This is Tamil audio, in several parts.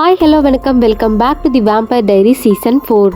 ஹாய் ஹலோ வணக்கம். Welcome back to the vampire diary season four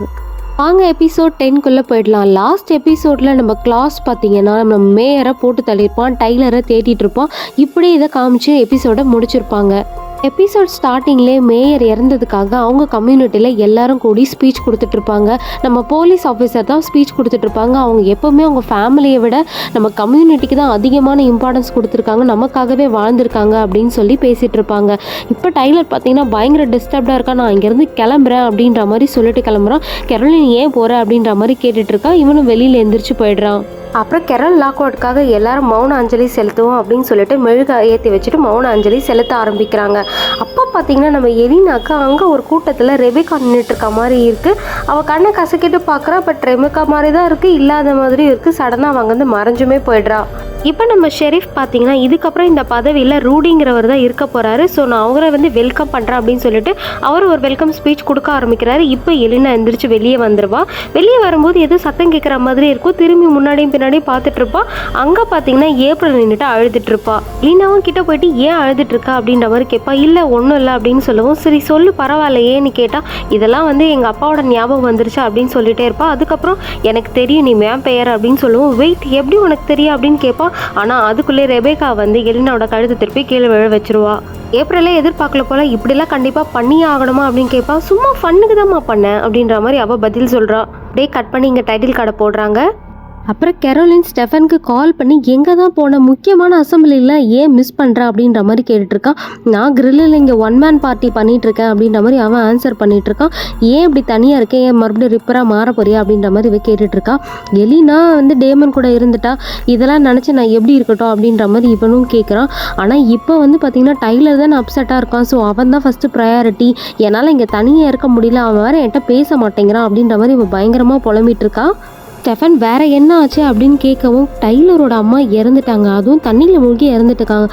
வாங்க எபிசோட் டென்குள்ளே போயிடலாம். லாஸ்ட் எபிசோடில் நம்ம கிளாஸ் பார்த்தீங்கன்னா நம்ம மேயரை போட்டு தள்ளியிருப்போம் டைலரை தேடிட்டு இருப்போம் இப்படியே இதை காமிச்சு எபிசோடை முடிச்சிருப்பாங்க. எபிசோட் ஸ்டார்டிங்லேயே மேயர் இறந்ததுக்காக அவங்க கம்யூனிட்டியில் எல்லாரும் கூடி ஸ்பீச் கொடுத்துட்ருப்பாங்க நம்ம போலீஸ் ஆஃபீஸர் தான் ஸ்பீச் கொடுத்துட்ருப்பாங்க அவங்க எப்போவுமே அவங்க ஃபேமிலியை விட நம்ம கம்யூனிட்டிக்கு தான் அதிகமான இம்பார்ட்டன்ஸ் கொடுத்துருக்காங்க. நமக்காகவே வாழ்ந்திருக்காங்க அப்படின்னு சொல்லி பேசிகிட்டு இருப்பாங்க இப்போ டைலர் பார்த்தீங்கன்னா பயங்கர டிஸ்டர்ப்டாக இருக்கா? நான் இங்கேருந்து கிளம்புறேன் அப்படின்ற மாதிரி சொல்லிட்டு கிளம்புறான். கெரலின் ஏன் போகிற அப்படின்ற மாதிரி கேட்டுட்டு இருக்கா இவனும் வெளியில் எந்திரிச்சு போயிடுறான். அப்புறம் கெரல் லாக்அவுட்காக எல்லாரும் மௌன அஞ்சலி செலுத்துவோம் அப்படின்னு சொல்லிட்டு மெழுக ஏற்றி வச்சுட்டு மௌன அஞ்சலி செலுத்த ஆரம்பிக்கிறாங்க. அப்போ பார்த்தீங்கன்னா நம்ம எலினாக்கு அங்கே ஒரு கூட்டத்தில் ரெபிகா நின்றுட்டுருக்க மாதிரி இருக்குது அவள் கண்ணை கசக்கிட்டு பார்க்குறா பட் ரெபேக்கா மாதிரி தான் இருக்குது இல்லாத மாதிரி இருக்குது சடனாக அவங்க வந்து மறைஞ்சுமே போயிடுறா. இப்போ நம்ம ஷெரீஃப் பார்த்தீங்கன்னா இதுக்கப்புறம் இந்த பதவியில் ரூடிங்கிறவர் தான் இருக்க போகிறாரு ஸோ நான் அவரை வந்து வெல்கம் பண்ணுறேன் அப்படின்னு சொல்லிட்டு அவர் ஒரு வெல்கம் ஸ்பீச் கொடுக்க ஆரம்பிக்கிறாரு. இப்போ எலினா எந்திரிச்சு வெளியே வந்துருவா. வெளியே வரும்போது ஏதோ சத்தம் கேட்குற மாதிரி இருக்கும். திரும்பி முன்னாடியும் பின்னாடியும் பார்த்துட்ருப்பா அங்கே பார்த்தீங்கன்னா ஏப்ரல் நின்றுட்டு அழுதுட்ருப்பா லீனாவும் கிட்ட போயிட்டு ஏன் அழுதுட்ருக்கா அப்படின்ற மாதிரி கேட்பா. இல்லை ஒன்றும் இல்லை அப்படின்னு சொல்லவும். சரி சொல்லு பரவாயில்ல ஏன்னு கேட்டால் இதெல்லாம் வந்து எங்கள் அப்பாவோட ஞாபகம் வந்துருச்சு? அப்படின்னு சொல்லிட்டே இருப்பா. அதுக்கப்புறம் எனக்கு தெரியும் நீ மேம் பெயர் அப்படின்னு சொல்லுவோம். வெயிட் எப்படி உனக்கு தெரியும்? அப்படின்னு கேட்பா. ஆனால் அதுக்குள்ளே ரெபேக்கா வந்து எலினாவோட கழுத்தை திருப்பி கீழே விழ வச்சிருவா. ஏப்ரலே எதிர்பார்க்கல போல இப்படிலாம் கண்டிப்பாக பண்ணியே ஆகணுமா அப்படின்னு கேட்பா சும்மா ஃபன்னுக்கு தான்மா பண்ணேன் அப்படின்ற மாதிரி அவள் பதில் சொல்கிறா அப்படியே கட் பண்ணி இங்கே டைட்டில் கார்டை போடுறாங்க. அப்புறம் கெரோலின் ஸ்டெஃபனுக்கு கால் பண்ணி எங்கே தான் போன? முக்கியமான அசம்பிளியில் ஏன் மிஸ் பண்ணுற அப்படின்ற மாதிரி கேட்டுட்ருக்கான் நான் கிரில்லில் இங்கே ஒன் மேன் பார்ட்டி பண்ணிகிட்ருக்கேன் இருக்கேன் அப்படின்ற மாதிரி அவன் ஆன்சர் பண்ணிகிட்ருக்கான் ஏன் இப்படி தனியாக இருக்கேன் ஏன் மறுபடியும் ரிப்பராக மாற போறியா? அப்படின்ற மாதிரி இவ கேட்டுட்ருக்கான் எலினா வந்து டேமன் கூட இருந்துட்டா. இதெல்லாம் நினச்சி நான் எப்படி இருக்கட்டும்? அப்படின்ற மாதிரி இவனும் கேட்குறான் ஆனால் இப்போ வந்து பார்த்திங்கன்னா டைலர் தான் அப்செட்டாக இருக்கான். ஸோ அவன் தான் ஃபஸ்ட்டு ப்ரையாரிட்டி என்னால் இங்கே தனியாக இருக்க முடியல. அவன் வேறு என்கிட்ட பேச மாட்டேங்கிறான் அப்படின்ற மாதிரி இவன் பயங்கரமாக புலம்பிட்டு இருக்கா ஸ்டெஃபன் வேற என்ன ஆச்சு அப்படின்னு கேட்கவும் டைலரோட அம்மா இறந்துட்டாங்க. அதுவும் தண்ணியில் மூழ்கி இறந்துட்டுருக்காங்க.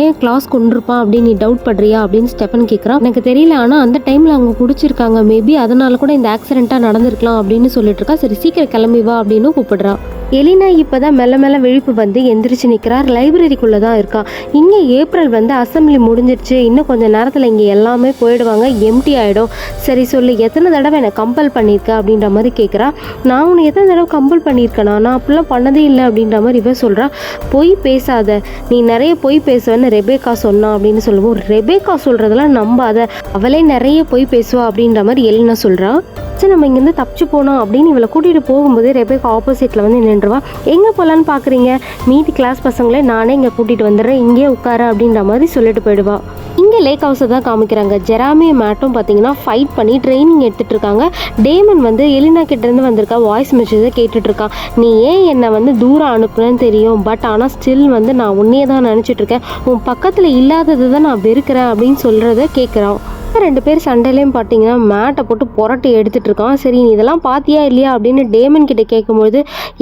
ஏன் கிளாஸ் கொண்டிருப்பான் அப்படின்னு நீ டவுட் பண்றியா அப்படின்னு ஸ்டெஃபன் கேட்குறான். எனக்கு தெரியல ஆனால் அந்த டைமில் அவங்க குடிச்சிருக்காங்க. மேபி அதனால கூட இந்த ஆக்சிடெண்ட்டாக நடந்திருக்கலாம் அப்படின்னு சொல்லிட்டு இருக்கா. சரி சீக்கிரம் கிளம்பி வா அப்படின்னு கூப்பிடுறான் எலினா இப்போ தான் மெல்ல மெல்ல விழிப்பு வந்து எந்திரிச்சு நிற்கிறார் லைப்ரரிக்குள்ளே தான் இருக்கா. இங்கே ஏப்ரல் வந்து அசம்பிளி முடிஞ்சிருச்சு. இன்னும் கொஞ்சம் நேரத்தில் இங்கே எல்லாமே போயிடுவாங்க. எம்டி ஆகிடும் சரி சொல்லு எத்தனை தடவை என்னை கம்பல் பண்ணியிருக்க அப்படின்ற மாதிரி கேட்குறா நான் உன்னை எத்தனை தடவை கம்பல் பண்ணியிருக்கேனா? நான் அப்படிலாம் பண்ணதே இல்லை அப்படின்ற மாதிரி இவன் சொல்கிறா பொய் பேசாத. நீ நிறைய பொய் பேசுவேன்னு ரெபேக்கா சொன்னா அப்படின்னு சொல்லுவோம் ரெபேக்கா சொல்கிறதெல்லாம் நம்பாத. அவளே நிறைய பொய் பேசுவா அப்படின்ற மாதிரி எலினா சொல்கிறா சரி நம்ம இங்கேருந்து தப்பிச்சு போனோம் அப்படின்னு இவளை கூட்டிகிட்டு போகும்போது ரெபேக்கா ஆப்போசிட்டில் வந்து நின்றுவா. எங்கே போகலான்னு பார்க்குறீங்க மீதி கிளாஸ் பசங்களே நானே இங்கே கூட்டிகிட்டு வந்துடுறேன். இங்கேயே உட்கார அப்படின்ற மாதிரி சொல்லிட்டு போயிடுவா. இங்கே லேக் ஹவுஸை தான் காமிக்கிறாங்க. ஜெராமே மேட்டும் பார்த்தீங்கன்னா ஃபைட் பண்ணி ட்ரைனிங் எடுத்துகிட்டு இருக்காங்க. டேமன் வந்து எலினா கிட்டேருந்து வந்திருக்கா. வாய்ஸ் மெசேஜை கேட்டுட்ருக்கான் நீ ஏன் என்னை வந்து தூரம் அனுப்புனேன்னு தெரியும். பட் ஆனால் ஸ்டில் வந்து நான் உன்னையே தான் நினச்சிட்ருக்கேன் உன் பக்கத்தில் இல்லாததை தான் நான் வெறுக்கிறேன் அப்படின்னு சொல்கிறத கேட்குறான் ரெண்டு பேர் சண்டையிலையும் பார்த்தீங்கன்னா மேட்டை போட்டு புரட்டி எடுத்துட்டு இருக்கான். சரி நீ இதெல்லாம் பார்த்தியா இல்லையா அப்படின்னு டேமன் கிட்ட கேட்கும்போது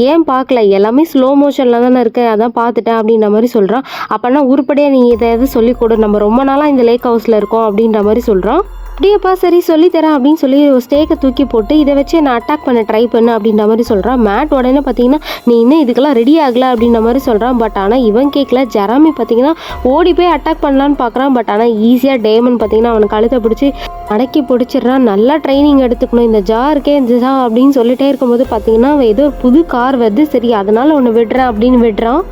ஏன் பார்க்கல எல்லாமே ஸ்லோ மோஷனில் தானே இருக்கு. அதான் பார்த்துட்டேன் அப்படின்ற மாதிரி சொல்கிறான் அப்போனா உருப்படியாக நீ இதை எதாவது சொல்லிக் கொடு. நம்ம ரொம்ப நாளாக இந்த லேக் ஹவுஸில் இருக்கோம் அப்படின்ற மாதிரி சொல்கிறான் அப்படியேப்பா சரி சொல்லித்தரேன் அப்படின்னு சொல்லி ஒரு ஸ்டேக்கை தூக்கி போட்டு இதை வச்சு நான் அட்டாக் பண்ண ட்ரை பண்ணு அப்படின்ற மாதிரி சொல்கிறான் மேட் உடனே பார்த்தீங்கன்னா நீ இன்னும் இதுக்கெல்லாம் ரெடி ஆகலை அப்படின்ற மாதிரி சொல்கிறான் பட் ஆனால் இவன் கேட்கல ஜெராமி பார்த்தீங்கன்னா ஓடி போய் அட்டாக் பண்ணலான்னு பார்க்குறான். பட் ஆனால் ஈஸியாக டேமன் பார்த்தீங்கன்னா அவனை கழுத்தை பிடிச்சி அடக்கி பிடிச்சிடுறான். நல்லா ட்ரைனிங் எடுத்துக்கணும். இந்த ஜாருக்கே இந்த ஜா அப்படின்னு சொல்லிட்டே இருக்கும்போது பார்த்தீங்கன்னா அவன் ஏதோ புது கார் வருது. சரி அதனால் ஒன்று விடுறேன் அப்படின்னு விடுறான்.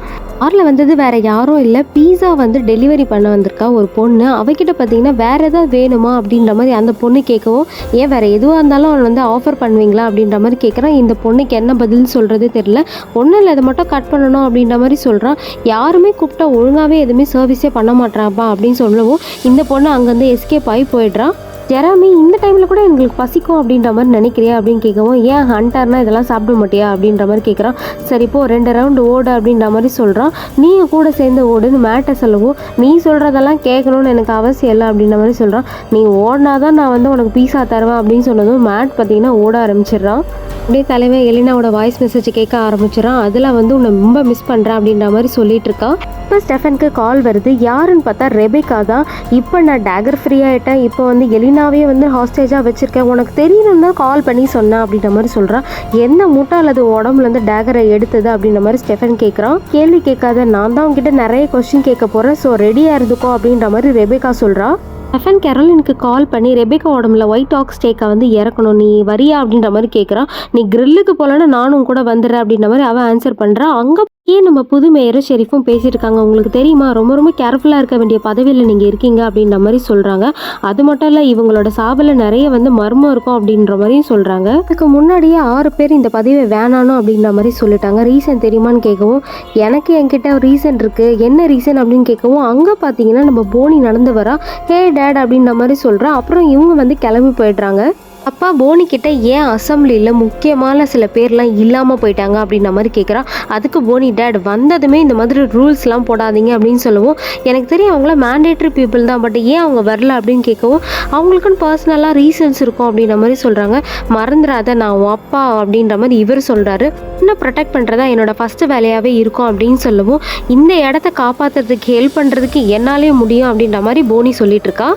காரில் வந்தது வேற யாரும் இல்லை. பீஸா வந்து டெலிவரி பண்ண வந்திருக்கா ஒரு பொண்ணு. அவகிட்ட பார்த்தீங்கன்னா வேற ஏதாவது வேணுமா அப்படின்ற மாதிரி அந்த பொண்ணு கேட்கவும் ஏன் வேற எதுவாக இருந்தாலும் அவன் வந்து ஆஃபர் பண்ணுவீங்களா? அப்படின்ற மாதிரி கேட்குறான். இந்த பொண்ணுக்கு என்ன பதில் சொல்கிறது தெரியல. ஒன்றும் இல்லை இதை மட்டும் கட் பண்ணணும் அப்படின்ற மாதிரி சொல்கிறான் யாருமே கூப்பிட்டா ஒழுங்காகவே எதுவுமே சர்வீஸே பண்ண மாட்டாப்பா அப்படின்னு சொல்லவும் இந்த பொண்ணு அங்கேருந்து எஸ்கேப் ஆகி போயிடுறான் ஜெராமி இந்த டைமில் கூட எங்களுக்கு பசிக்கும் அப்படின்ற மாதிரி நினைக்கிறியா அப்படின்னு கேட்கவும் ஏன் ஹண்டர்னா இதெல்லாம் சாப்பிட மாட்டியா? அப்படின்ற மாதிரி கேட்குறான். சரி இப்போ ரெண்டு ரவுண்டு ஓடு அப்படின்ற மாதிரி சொல்கிறான் நீயும் கூட சேர்ந்து ஓடுன்னு மேட்டை சொல்லவும். நீ சொல்கிறதெல்லாம் கேட்கணும்னு எனக்கு அவசியம் இல்லை அப்படின்ற மாதிரி சொல்கிறான் நீ ஓடினா தான் நான் வந்து உனக்கு பீஸா தருவேன் அப்படின்னு சொன்னதும் மேட் பார்த்தீங்கன்னா ஓட ஆரம்பிச்சிடுறான். அப்படியே தலைவன் எலினாவோட வாய்ஸ் மெசேஜ் கேட்க ஆரம்பிச்சிடறான். அதில் வந்து உன்னை ரொம்ப மிஸ் பண்ணுறேன் அப்படின்ற மாதிரி சொல்லிட்டு இருக்கான். இப்போ ஸ்டெஃபனுக்கு கால் வருது. யாருன்னு பார்த்தா ரெபேக்கா தான் இப்போ நான் டேகர் ஃப்ரீ ஆகிட்டேன் இப்போ வந்து எலினா எலினாவே வந்து ஹாஸ்டேஜாக வச்சுருக்கேன். உனக்கு தெரியணும்னா கால் பண்ணி சொன்னேன் அப்படின்ற மாதிரி சொல்கிறான் என்ன மூட்டை அல்லது உடம்புலேருந்து டேகரை எடுத்தது அப்படின்ற மாதிரி ஸ்டெஃபன் கேட்குறான் கேள்வி கேட்காத நான் தான் உங்ககிட்ட நிறைய கொஸ்டின் கேட்க போகிறேன் ஸோ ரெடியாக இருந்துக்கோ அப்படின்ற மாதிரி ரெபேக்கா சொல்கிறான் ஸ்டெஃபன் கெரோலினுக்கு கால் பண்ணி ரெபேக்கா உடம்புல ஒயிட் ஆக்ஸ் ஸ்டேக்கை வந்து இறக்கணும். நீ வரியா அப்படின்ற மாதிரி கேட்குறான் நீ கிரில்லுக்கு போகலன்னா நானும் கூட வந்துடுறேன் அப்படின்ற மாதிரி அவன் ஆன்சர் பண்ணுறான் அங்கே ஏன் நம்ம புது மேயரும் ஷெரீஃபும் பேசியிருக்காங்க? இருக்காங்க உங்களுக்கு தெரியுமா? ரொம்ப ரொம்ப கேர்ஃபுல்லாக இருக்க வேண்டிய பதவியில் நீங்கள் இருக்கீங்க அப்படின்ற மாதிரி சொல்கிறாங்க அது மட்டும் இல்லை இவங்களோட சாவில் நிறைய வந்து மர்மம் இருக்கும் அப்படின்ற மாதிரியும் சொல்கிறாங்க அதுக்கு முன்னாடியே ஆறு பேர் இந்த பதவியை வேணானோ அப்படின்ற மாதிரி சொல்லிட்டாங்க. ரீசன் தெரியுமான்னு கேட்கவும் எனக்கு என்கிட்ட ரீசன் இருக்குது என்ன ரீசன் அப்படின்னு கேட்கவும் அங்கே பார்த்தீங்கன்னா நம்ம போனி நடந்து வரா ஹே டேட் அப்படின்ற மாதிரி சொல்கிறா அப்புறம் இவங்க வந்து கிளம்பி போயிடுறாங்க. அப்பா போனி கிட்ட ஏன் அசம்பிளியில் முக்கியமான சில பேர்லாம் இல்லாமல் போயிட்டாங்க அப்படின்ற மாதிரி கேட்குறான் அதுக்கு போனி டேட் வந்ததுமே இந்த மாதிரி ரூல்ஸ்லாம் போடாதீங்க அப்படின்னு சொல்லவும். எனக்கு தெரியும் அவங்கள மேண்டேட்ரி பீப்புள் தான். பட் ஏன் அவங்க வரல அப்படின்னு கேட்கவும் அவங்களுக்குன்னு பர்சனலாக ரீசன்ஸ் இருக்கும் அப்படின்ற மாதிரி சொல்கிறாங்க மறந்துடாத நான் உன் அப்பா அப்படின்ற மாதிரி இவர் சொல்கிறாரு இன்னும் ப்ரொடெக்ட் பண்ணுறதா என்னோடய ஃபஸ்ட்டு வேலையாகவே இருக்கும் அப்படின்னு சொல்லவும். இந்த இடத்த காப்பாற்றுறதுக்கு ஹெல்ப் பண்ணுறதுக்கு என்னாலே முடியும் அப்படின்ற மாதிரி போனி சொல்லிட்டு இருக்கா.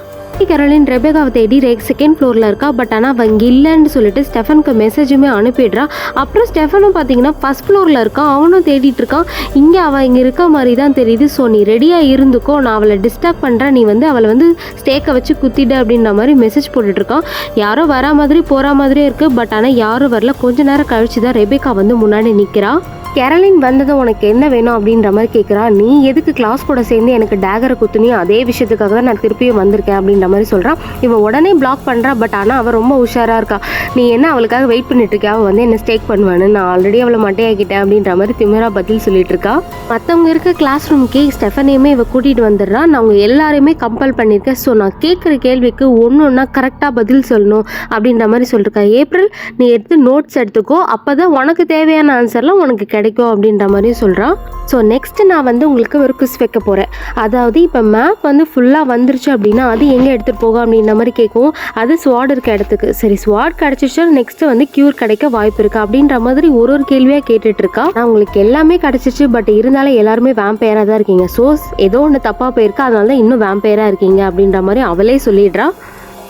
கேரளின் ரெபேகாவை தேடி ரேக் செகண்ட் ஃப்ளோரில் இருக்கா? பட் ஆனால் அவள் இங்கே இல்லைன்னு சொல்லிட்டு ஸ்டெஃபனுக்கு மெசேஜுமே அனுப்பிடுறா. அப்புறம் ஸ்டெஃபனும் பார்த்தீங்கன்னா ஃபஸ்ட் ஃப்ளோரில் இருக்கான். அவனும் தேடிட்டு இருக்கான். இங்கே அவள் இங்கே இருக்க மாதிரி தான் தெரியுது. ஸோ நீ ரெடியாக இருந்துக்கோ. நான் அவளை டிஸ்டர்ப் பண்ணுறேன் நீ வந்து அவளை வந்து ஸ்டேக்கை வச்சு குத்திடு அப்படின்ற மாதிரி மெசேஜ் போட்டுட்ருக்கான் யாரோ வரா மாதிரி போகிற மாதிரியே இருக்குது பட் ஆனால் யாரும் வரல. கொஞ்ச நேரம் கழிச்சு தான் ரெபேக்கா வந்து முன்னாடி நிற்கிறா கேரளின் வந்ததும் உனக்கு என்ன வேணும் அப்படின்ற மாதிரி கேட்குறா நீ எதுக்கு கிளாஸ் கூட சேர்ந்து எனக்கு டேகரை குத்துனியோ அதே விஷயத்துக்காக தான் நான் திருப்பியும் வந்திருக்கேன் அப்படின்ற மாதிரி சொல்கிறான் இவன் உடனே பிளாக் பண்ணுறா பட் ஆனால் அவள் ரொம்ப உஷாராக இருக்கா. நீ என்ன அவளுக்காக வெயிட் பண்ணிட்டு இருக்கியா அவள் வந்து என்ன ஸ்டேக் பண்ணுவான்னு? நான் ஆல்ரெடி அவளை மட்டையாக்கிட்டேன் அப்படின்ற மாதிரி திமிரா பதில் சொல்லிட்டு இருக்கா. மற்றவங்க இருக்க கிளாஸ் ரூம்க்கே ஸ்டெஃபனையுமே இவ கூட்டிகிட்டு வந்துடுறா. நான் அவங்க எல்லாரையுமே கம்பல் பண்ணியிருக்கேன். ஸோ நான் கேட்குற கேள்விக்கு ஒன்று ஒன்றா கரெக்டாக பதில் சொல்லணும் அப்படின்ற மாதிரி சொல்லியிருக்கா ஏப்ரல் நீ எடுத்து நோட்ஸ் எடுத்துக்கோ. அப்போ தான் உனக்கு தேவையான ஆன்சர்லாம் உனக்கு கிடைக்கும் அப்படின்ற மாதிரி சொல்கிறான் ஸோ நெக்ஸ்ட் நான் வந்து உங்களுக்கு ஒரு குஸ் வைக்க போகிறேன் அதாவது இப்போ மேப் வந்து ஃபுல்லாக வந்துருச்சு அப்படின்னா அது எங்கே எடுத்துகிட்டு போகும் அப்படின்ற மாதிரி கேட்கும் அது ஸ்வாட் இருக்க இடத்துக்கு. சரி ஸ்வாட் கிடச்சிச்சா நெக்ஸ்ட்டு வந்து க்யூர் கிடைக்க வாய்ப்பு இருக்குது அப்படின்ற மாதிரி ஒரு ஒரு கேள்வியாக கேட்டுட்ருக்கா நான் உங்களுக்கு எல்லாமே கிடச்சிச்சு பட் இருந்தாலும் எல்லாருமே வேம்பயராக தான் இருக்கீங்க. ஸோ ஏதோ ஒன்று தப்பாக போயிருக்கு அதனால தான் இன்னும் வேம்பயராக இருக்கீங்க அப்படின்ற மாதிரி அவளே சொல்லிடுறா.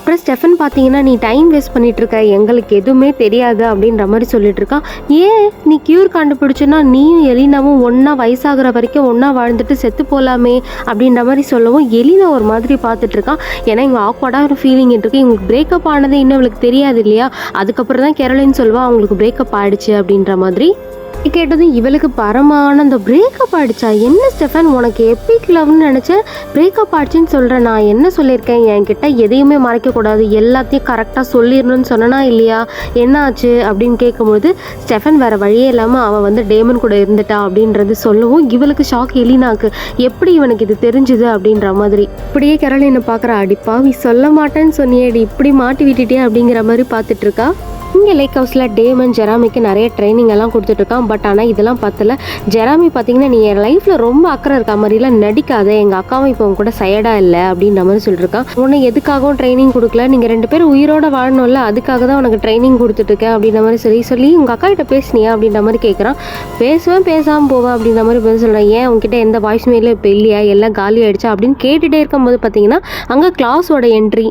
அப்புறம் ஸ்டெஃபன் பார்த்தீங்கன்னா நீ டைம் வேஸ்ட் பண்ணிட்டு இருக்க எங்களுக்கு எதுவுமே தெரியாது அப்படின்ற மாதிரி சொல்லிட்டு இருக்கான் ஏன்? நீ க்யூர் கண்டுபிடிச்சுன்னா நீயும் எலினாவும் ஒன்றா வயசாகிற வரைக்கும் ஒன்றா வாழ்ந்துட்டு செத்து போகலாமே அப்படின்ற மாதிரி சொல்லவும் எலினா ஒரு மாதிரி பார்த்துட்டு இருக்கான் ஏன்னா இவங்க ஆக்வர்டாக ஒரு ஃபீலிங் இருக்கு. இவங்களுக்கு பிரேக்கப் ஆனது இன்னும் இவளுக்கு தெரியாது இல்லையா? அதுக்கப்புறம் தான் கேரளின்னு சொல்லுவா அவங்களுக்கு பிரேக்கப் ஆயிடுச்சு அப்படின்ற மாதிரி. கேட்டதும் இவளுக்கு பரமான அந்த பிரேக்கப் ஆயிடுச்சா? என்ன ஸ்டெஃபன் உனக்கு எப்பிக் லவ்னு நினச்சேன் பிரேக்கப் ஆயிடுச்சுன்னு சொல்கிறேன் நான் என்ன சொல்லியிருக்கேன்? என்கிட்ட எதையுமே மறைக்கக்கூடாது எல்லாத்தையும் கரெக்டாக சொல்லிடணும்னு சொன்னனா இல்லையா? என்ன ஆச்சு அப்படின்னு கேட்கும்போது ஸ்டெஃபன் வேறு வழியே இல்லாமல் அவன் வந்து டேமன் கூட இருந்துட்டா அப்படின்றது சொல்லவும் இவளுக்கு ஷாக் எலினாக்கு எப்படி இவனுக்கு இது தெரிஞ்சுது அப்படின்ற மாதிரி. இப்படியே கரளினை பார்க்குறா நீ சொல்ல மாட்டேன்னு சொன்னியேடி இப்படி மாட்டி விட்டுட்டே அப்படிங்கிற மாதிரி பார்த்துட்ருக்கா இங்கே லேக் ஹவுஸில் டேமன் ஜெராமிக்கு நிறைய ட்ரைனிங் எல்லாம் கொடுத்துட்ருக்கான் பட் ஆனால் இதெல்லாம் பத்தல. ஜெராமி பார்த்தீங்கன்னா நீ என் லைஃப்பில் ரொம்ப அக்கறை இருக்க மாதிரிலாம் நடிக்காத. எங்கள் அக்காவும் இப்போ உங்க கூட சயடாக இல்லை அப்படின்ற மாதிரி சொல்லியிருக்கான் உன்னை எதுக்காகவும் ட்ரைனிங் கொடுக்கல. நீங்கள் ரெண்டு பேரும் உயிரோட வாழணும்ல அதுக்காக தான் உனக்கு ட்ரைனிங் கொடுத்துட்ருக்கேன் அப்படின்ற மாதிரி சொல்லி சொல்லி உங்கள் அக்கா கிட்ட பேசினியா அப்படின்ற மாதிரி கேட்குறான் பேசுவேன் பேசாமல் போவேன் அப்படின்ற மாதிரி பதில் சொல்கிறேன் ஏன் உங்ககிட்ட எந்த வாய்ஸ் மெயிலும் இப்போ இல்லையா? எல்லாம் காலி ஆயிடுச்சா? அப்படின்னு கேட்டுகிட்டே இருக்கும்போது பார்த்தீங்கன்னா அங்கே கிளாஸோட என்ட்ரி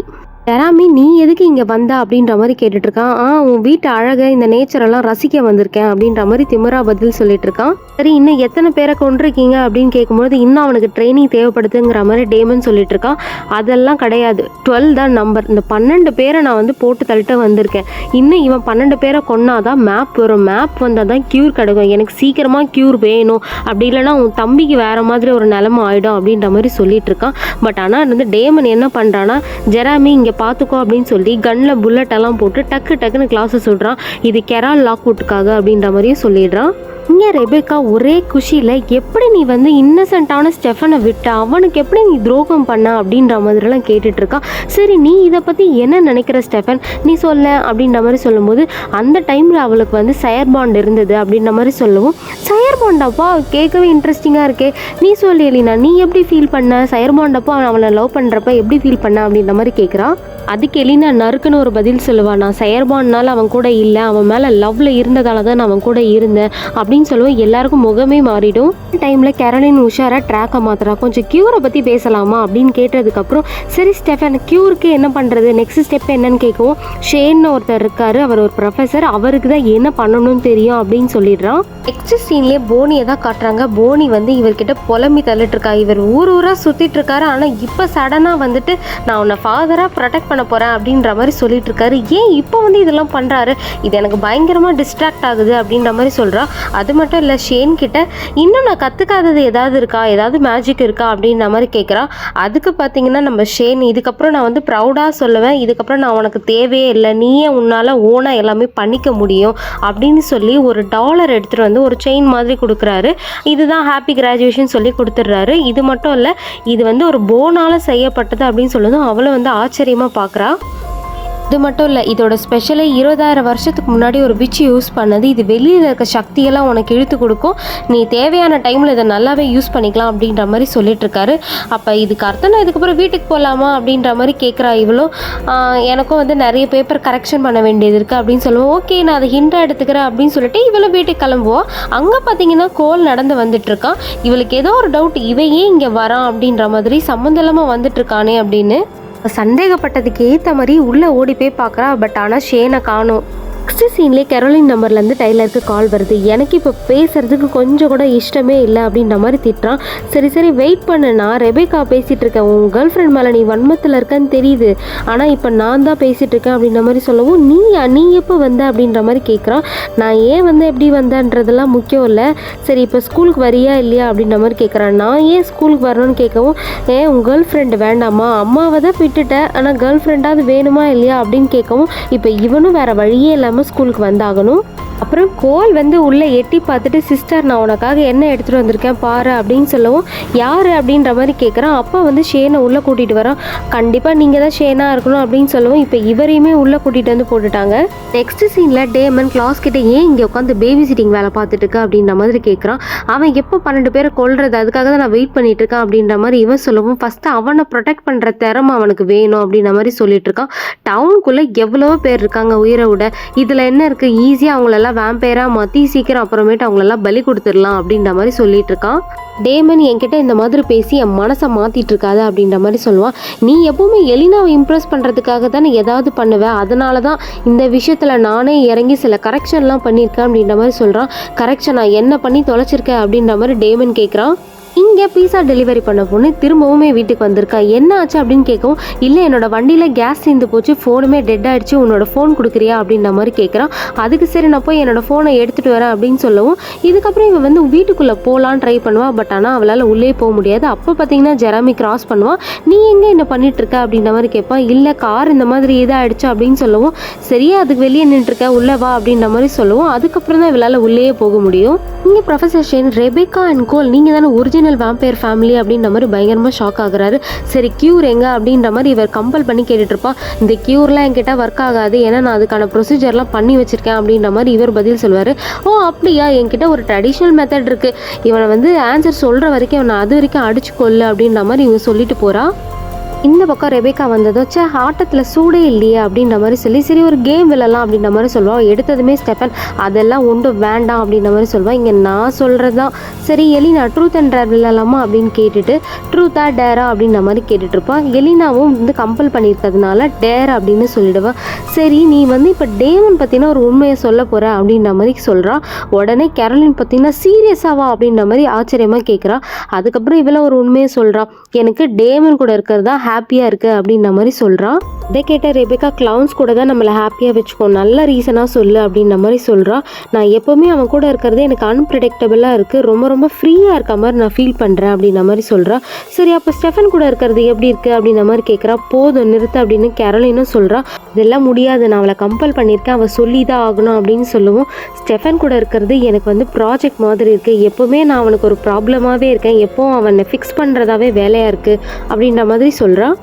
ஜெராமி நீ எதுக்கு இங்கே வந்த? அப்படின்ற மாதிரி கேட்டுட்ருக்கான். ஆ உன் வீட்டு அழகை இந்த நேச்சரெல்லாம் ரசிக்க வந்திருக்கேன் அப்படின்ற மாதிரி திமிரா பதில் சொல்லிட்டு இருக்கான் சரி இன்னும் எத்தனை பேரை கொண்டிருக்கீங்க அப்படின்னு கேட்கும்போது இன்னும் அவனுக்கு ட்ரைனிங் தேவைப்படுதுங்கிற மாதிரி டேமன் சொல்லிட்டு இருக்கான் அதெல்லாம் கிடையாது. டுவெல் தான் நம்பர். இந்த பன்னெண்டு பேரை நான் வந்து போட்டு தள்ளிட்டு வந்திருக்கேன். இன்னும் இவன் பன்னெண்டு பேரை கொன்னாதான் மேப் வரும். மேப் வந்தால் தான் க்யூர் கிடைக்கும். எனக்கு சீக்கிரமாக க்யூர் வேணும். அப்படி இல்லைன்னா உன் தம்பிக்கு வேற மாதிரி ஒரு நிலமை ஆகிடும் அப்படின்ற மாதிரி சொல்லிட்டு இருக்கான் பட் ஆனால் வந்து டேமன் என்ன பண்ணுறான்னா ஜெராமி இங்கே பார்த்துக்கோ அப்படின்னு சொல்லி கன்னில் புல்லட் எல்லாம் போட்டு டக்கு டக்குன்னு கிளாஸை சொல்கிறான் இது கெரால் லாக்வுட்டுக்காக அப்படின்ற மாதிரியும் சொல்லிடுறான். இங்கே ரெபேக்கா ஒரே குஷியில் எப்படி நீ வந்து இன்னசென்ட்டான ஸ்டெஃபனை விட்ட? அவனுக்கு எப்படி நீ துரோகம் பண்ண? அப்படின்ற மாதிரிலாம் கேட்டுட்ருக்கா சரி நீ இதை பற்றி என்ன நினைக்கிற ஸ்டெஃபன்? நீ சொல்ல அப்படின்ற மாதிரி சொல்லும்போது அந்த டைமில் அவளுக்கு வந்து சயர் பாண்ட் இருந்தது அப்படின்ற மாதிரி சொல்லவும். சயர் பாண்டாப்பா கேட்கவே இன்ட்ரெஸ்டிங்காக இருக்கே. நீ சொல்லி எலினா நீ எப்படி ஃபீல் பண்ண? சயர் பாண்டப்போ அவன் அவளை லவ் பண்ணுறப்ப எப்படி ஃபீல் பண்ண? அப்படின்ற மாதிரி கேட்குறான் அதுக்கு எலினா நறுக்குன்னு ஒரு பதில் சொல்லுவான் நான் செயற்பான்னால அவன் கூட இல்லை. அவன் மேலே லவ்வில் இருந்ததால தான் நான் அவன் கூட இருந்தேன். அப்படின்னு சொல்லுவோம் எல்லாருக்கும் முகமே மாறிடும். டைமில் கேரளின் உஷாரா ட்ராக்கை மாத்துறா. கொஞ்சம் க்யூரை பற்றி பேசலாமா? அப்படின்னு கேட்டதுக்கப்புறம் சரி ஸ்டெஃபன் க்யூருக்கு என்ன பண்ணுறது நெக்ஸ்ட் ஸ்டெப் என்னன்னு கேட்கவும் ஷேன்னு ஒருத்தர் இருக்காரு. அவர் ஒரு ப்ரொஃபஸர் அவருக்கு தான் என்ன பண்ணணும்னு தெரியும் அப்படின்னு சொல்லிடுறான் நெக்ஸ்ட் சீன்லேயே போனியை தான் காட்டுறாங்க. போனி வந்து இவர்கிட்ட புலம்பி தள்ளிட்டு இருக்கா. இவர் ஊர் ஊராக சுற்றிட்டு இருக்காரு. ஆனால் இப்போ சடனாக வந்துட்டு நான் உன்னை ஃபாதராக ப்ரொடெக்ட் பண்ண போகிறேன் அப்படின்ற மாதிரி சொல்லிட்டு இருக்காரு ஏன் இப்போ வந்து இதெல்லாம் பண்ணுறாரு இது எனக்கு பயங்கரமாக டிஸ்ட்ராக்ட் ஆகுது அப்படின்ற மாதிரி சொல்கிறா அது மட்டும் இல்லை ஷேன் கிட்ட இன்னும் நான் கற்றுக்காதது ஏதாவது இருக்கா? ஏதாவது மேஜிக் இருக்கா? அப்படின்ற மாதிரி கேட்குறா அதுக்கு பார்த்தீங்கன்னா நம்ம ஷேன் இதுக்கப்புறம் நான் வந்து ப்ரௌடாக சொல்லுவேன். இதுக்கப்புறம் நான் உனக்கு தேவையே இல்லை. நீயே உன்னால் ஓனாக எல்லாமே பண்ணிக்க முடியும் அப்படின்னு சொல்லி ஒரு டாலர் எடுத்துகிட்டு வந்து ஒரு செயின் மாதிரி கொடுக்குறாரு. இதுதான் ஹாப்பி கிராஜுவேஷன் சொல்லி கொடுத்துட்றாரு. இது மட்டும் இல்லை இது வந்து ஒரு போனால் செய்யப்பட்டது அப்படின்னு சொல்லதும் அவளும் வந்து ஆச்சரியமாக பார்க்குறா? இது மட்டும் இல்லை இதோட ஸ்பெஷலே இருபதாயிரம் வருஷத்துக்கு முன்னாடி ஒரு பிச்சு யூஸ் பண்ணது. இது வெளியில் இருக்க சக்தியெல்லாம் உனக்கு இழுத்து கொடுக்கும். நீ தேவையான டைமில் இதை நல்லாவே யூஸ் பண்ணிக்கலாம் அப்படின்ற மாதிரி சொல்லிட்டுருக்காரு அப்போ இதுக்கு அர்த்தம் நான் இதுக்கப்புறம் வீட்டுக்கு போகலாமா அப்படின்ற மாதிரி கேட்குறா இவ்வளோ எனக்கும் வந்து நிறைய பேப்பர் கரெக்ஷன் பண்ண வேண்டியது இருக்குது அப்படின்னு சொல்லுவோம். ஓகே நான் அதை ஹிண்டாக எடுத்துக்கிறேன் அப்படின்னு சொல்லிட்டு இவளும் வீட்டுக்கு கிளம்புவோம். அங்கே பார்த்தீங்கன்னா கோல் நடந்து வந்துட்டுருக்கான் இவளுக்கு ஏதோ ஒரு டவுட் இவன் ஏன் இங்கே வரான் அப்படின்ற மாதிரி சம்மந்தலமாக வந்துட்டுருக்கானே அப்படின்னு. சந்தேகப்பட்டதுக்கு ஏற்ற மாதிரி உள்ளே ஓடி போய் பார்க்குறா. பட் ஆனால் ஷேனை காணும். நெக்ஸ்ட் சீன்லேயே கெரோலின் நம்பர்லேருந்து டைலருக்கு கால் வருது. எனக்கு இப்போ பேசுறதுக்கு கொஞ்சம் கூட இஷ்டமே இல்லை அப்படின்ற மாதிரி திட்டுறான். சரி சரி வெயிட் பண்ணு. நான் ரெபேக்கா பேசிகிட்டு இருக்கேன். உன் கேர்ள் ஃப்ரெண்ட் மேலே நீ வன்மத்தில் இருக்கன்னு தெரியுது. ஆனால் இப்போ நான் தான் பேசிகிட்டு இருக்கேன் அப்படின்ற மாதிரி சொல்லவும் நீயா? நீ எப்போ வந்த? அப்படின்ற மாதிரி கேட்குறான் நான் ஏன் வந்து எப்படி வந்தேன்றதெல்லாம் முக்கியம் இல்லை. சரி இப்போ ஸ்கூலுக்கு வரியா இல்லையா? அப்படின்ற மாதிரி கேட்குறான் நான் ஏன் ஸ்கூலுக்கு வரணும்னு கேட்கவும் ஏன் உன் கேர்ள் ஃப்ரெண்டு வேண்டாமா? அம்மாவை தான் விட்டுட்டேன் ஆனால் கேர்ள் ஃப்ரெண்டாவது வேணுமா இல்லையா? அப்படின்னு கேட்கவும் இப்போ இவனும் வேறு வழியே இல்லாமல் ஸ்கூலுக்கு வந்தாகணும். அப்புறம் கோல் வந்து உள்ளே எட்டி பார்த்துட்டு சிஸ்டர் நான் உனக்காக என்ன எடுத்துகிட்டு வந்திருக்கேன் பாரு அப்படின்னு சொல்லவும் யார்? அப்படின்ற மாதிரி கேட்குறான். அப்பா வந்து ஷேனை உள்ளே கூட்டிகிட்டு வரான். கண்டிப்பாக நீங்கள் தான் ஷேனாக இருக்கணும் அப்படின்னு சொல்லவும் இப்போ இவரையுமே உள்ளே கூட்டிகிட்டு வந்து போட்டுட்டாங்க. நெக்ஸ்ட் சீனில் டேமன் கிளாஸ் கிட்டே ஏன் இங்கே உட்காந்து பேபி சிட்டிங் வேலை பார்த்துட்டு இருக்க அப்படின்ற மாதிரி கேட்குறான். அவன் எப்போ பன்னெண்டு பேரை கொல்றது அதுக்காக தான் நான் வெயிட் பண்ணிட்டு இருக்கேன் அப்படின்ற மாதிரி இவன் சொல்லவும் ஃபஸ்ட்டு அவனை ப்ரொடெக்ட் பண்ணுற திறமை அவனுக்கு வேணும் அப்படின்ற மாதிரி சொல்லிட்டு இருக்கான் டவுனுக்குள்ளே எவ்வளோ பேர் இருக்காங்க உயிரை விட. இதில் என்ன இருக்குது ஈஸியாக அவங்களெல்லாம் வேம்பேராக மாற்றி சீக்கிரம் அப்புறமேட்டு அவங்களெல்லாம் பலி கொடுத்துடலாம் அப்படின்ற மாதிரி சொல்லிட்டு இருக்கான். டேமன் என்கிட்ட இந்த மாதிரி பேசி என் மனசை மாற்றிட்டு இருக்காது அப்படின்ற மாதிரி சொல்லுவான். நீ எப்பவுமே எலினாவை இம்ப்ரெஸ் பண்ணுறதுக்காக தானே ஏதாவது பண்ணுவேன் அதனால தான் இந்த விஷயத்தில் நானே இறங்கி சில கரெக்ஷன்லாம் பண்ணியிருக்கேன் அப்படின்ற மாதிரி சொல்கிறான் கரெக்ஷன் நான் என்ன பண்ணி தொலைச்சிருக்கேன் அப்படின்ற மாதிரி டேமன் கேட்குறான் இங்கே பீஸா டெலிவரி பண்ண பொண்ணு திரும்பவுமே வீட்டுக்கு வந்திருக்கா? என்ன ஆச்சு அப்படின்னு கேட்கவும் இல்லை என்னோட வண்டியில் கேஸ் சேர்ந்து போச்சு ஃபோனுமே டெட் ஆயிடுச்சு உன்னோட ஃபோன் கொடுக்குறியா? அப்படின்ற மாதிரி கேட்குறான். அதுக்கு சரி நான் போய் என்னோட ஃபோனை எடுத்துகிட்டு வரேன் அப்படின்னு சொல்லவும் இதுக்கப்புறம் இவன் வந்து வீட்டுக்குள்ளே போகலான்னு ட்ரை பண்ணுவாள் பட் ஆனால் அவளால் உள்ளே போக முடியாது. அப்போ பார்த்தீங்கன்னா ஜெராமி கிராஸ் பண்ணுவான் நீ எங்கே என்ன பண்ணிகிட்ருக்க அப்படின்ற மாதிரி கேட்பான் இல்லை கார் இந்த மாதிரி இதாகிடுச்சு அப்படின்னு சொல்லவும் சரியா அதுக்கு வெளியே நின்றுருக்க உள்ளே வா அப்படின்ற மாதிரி சொல்லவும் அதுக்கப்புறம் தான் இவளால் உள்ளேயே போக முடியும். இங்கே professor Shane Rebekah and Kol நீங்கள் தானே ஒரிஜினல் வேம்பயர் ஃபேமிலி அப்படின்ற மாதிரி பயங்கரமாக ஷாக் ஆகுறாரு. சரி க்யூர் எங்க அப்படின்ற மாதிரி இவர் கம்பல் பண்ணி கேட்டுட்டு இந்த க்யூர்லாம் என்கிட்ட ஒர்க் ஆகாது. ஏன்னா நான் அதுக்கான ப்ரொசீஜர்லாம் பண்ணி வச்சிருக்கேன் அப்படின்ற மாதிரி இவர் பதில் சொல்லுவார். ஓ அப்படியா? என்கிட்ட ஒரு ட்ரெடிஷ்னல் மெத்தட் இருக்குது இவனை வந்து ஆன்சர் சொல்கிற வரைக்கும் இவனை அது வரைக்கும் அடிச்சு கொள்ளு அப்படின்ற மாதிரி இவன் சொல்லிட்டு போகிறா இந்த பக்கம் ரெபேக்கா வந்ததும் சே ஆட்டத்தில் சூடே இல்லையே அப்படின்ற மாதிரி சொல்லி சரி ஒரு கேம் விழலாம் அப்படின்ற மாதிரி சொல்லுவான் எடுத்ததுமே ஸ்டெஃபன் அதெல்லாம் ஒன்றும் வேண்டாம் அப்படின்ற மாதிரி சொல்லுவான் இங்கே நான் சொல்கிறது தான் சரி எலினா ட்ரூத் அண்ட் டேர் விழலாமா அப்படின்னு கேட்டுட்டு ட்ரூத்தா டேரா அப்படின்ற மாதிரி கேட்டுட்ருப்பான் எலினாவும் வந்து கம்பல் பண்ணியிருக்கிறதுனால டேர் அப்படின்னு சொல்லிடுவான் சரி நீ வந்து இப்போ டேமன் பார்த்தீங்கன்னா ஒரு உண்மையை சொல்ல போகிற அப்படின்ற மாதிரி சொல்கிறா உடனே கேரலின் பார்த்தீங்கன்னா சீரியஸாவா அப்படின்ற மாதிரி ஆச்சரியமாக கேட்குறா அதுக்கப்புறம் இவள ஒரு உண்மையை சொல்கிறான் எனக்கு டேமன் கூட இருக்கிறது தான் ஹாப்பியாக இருக்குது அப்படின்ற மாதிரி சொல்கிறான் இதை கேட்ட ரெபேக்கா கிளவுன்ஸ் கூட தான் நம்மளை ஹாப்பியாக வச்சுக்கோ நல்ல ரீசனாக சொல்லு அப்படின்ற மாதிரி சொல்கிறா நான் எப்போவுமே அவன் கூட இருக்கிறது எனக்கு அன்பிரடிக்டபிளாக இருக்குது ரொம்ப ரொம்ப ஃப்ரீயாக இருக்க மாதிரி நான் ஃபீல் பண்ணுறேன் அப்படின்ற மாதிரி சொல்கிறா சரி அப்போ ஸ்டெஃபன் கூட இருக்கிறது எப்படி இருக்குது அப்படின்ற மாதிரி கேட்குறா போதும் நிறுத்து அப்படின்னு கேரளினும் சொல்கிறா இதெல்லாம் முடியாது. நான் அவளை கம்பல் பண்ணியிருக்கேன். அவள் சொல்லி தான் ஆகணும் அப்படின்னு சொல்லுவோம். ஸ்டெஃபன் கூட இருக்கிறது எனக்கு வந்து ப்ராஜெக்ட் மாதிரி இருக்குது எப்போவுமே நான் அவனுக்கு ஒரு ப்ராப்ளமாகவே இருக்கேன். எப்போவும் அவனை ஃபிக்ஸ் பண்ணுறதாவே வேலையாக இருக்குது அப்படின்ற மாதிரி சொல்கிறான்